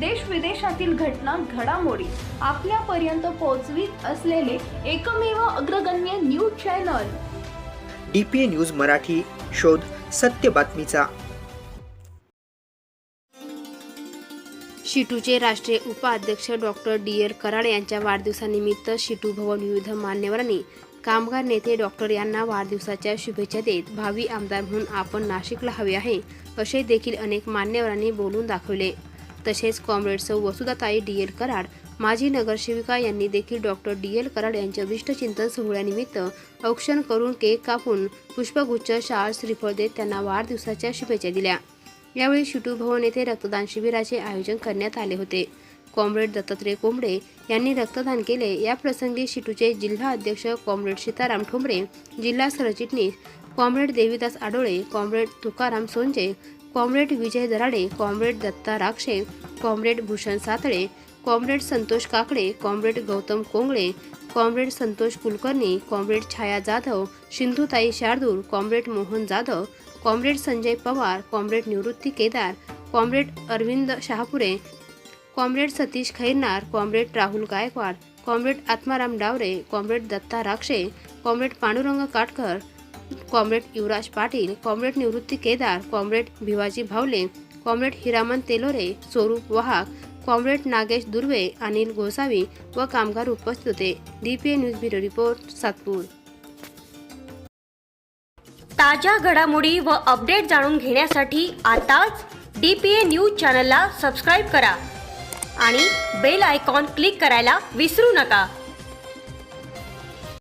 देश विदेशातील घटना घडामोडी आपल्यापर्यंत पोहोचवीत असलेले एकमेव अग्रगण्य news channel. D P A news Marathi शोध सत्य बातमीचा. शिटूचे राष्ट्रीय उपाध्यक्ष डॉक्टर डी. एल. कराड यांच्या वाढदिवसानिमित्त शिटू भवन विविध मान्यवरांनी कामगार नेते डॉक्टर यांना वाढदिवसाच्या शुभेच्छा देत भावी आमदार म्हणून आपण नाशिकला हवे आहे असे देखील अनेक मान्यवरांनी बोलून दाखवले. तसेच कॉम्रेड सौ वसुधाताई डी एल कराड माजी नगरसेविका यांनी देखील डॉक्टर डी एल कराड यांच्या विष्टचिंतन सोहळ्यानिमित्त औक्षण करून केक कापून पुष्पगुच्छ शाळ श्रीफळ देत त्यांना वाढदिवसाच्या शुभेच्छा दिल्या. यावेळी शिटू भवन येथे रक्तदान शिबिराचे आयोजन करण्यात आले होते. कॉम्रेड दत्तात्रय कोंबडे यांनी रक्तदान केले. याप्रसंगी शिटूचे जिल्हा अध्यक्ष कॉम्रेड सीताराम ठोंबरे जिल्हा सरचिटणीस comrade Devidas Adole comrade Tukaram Sonje comrade Vijay Darade comrade Datta Rakshe comrade Bhushan Satale comrade Santosh Kakade comrade Gautam Kongale comrade Santosh Kulkarni comrade Chhaya Jadhav Sindhutai Shardur comrade Mohan Jadhav comrade Sanjay Pawar comrade Nivrutti Kedar comrade Arvind Shahapure comrade Satish Khairnar comrade Rahul Gaikwad comrade Atmaram Dawre comrade Datta Rakshe comrade Pandurang Katkar comrade Yuvraj Patil comrade Nivrutti Kedar comrade Bhivaji Bhavle comrade Hiraman Telore स्वरूप वाहक comrade Nagesh Durve Anil Gosavi व कामगार उपस्थित होते. DPA news bureau report Satpur. ताज्या घडामोडी व update जाणून घेण्यासाठी आताच डी पी ए न्यूज चॅनलला सबस्क्राईब करा आणि बेल आयकॉन क्लिक करायला विसरू नका.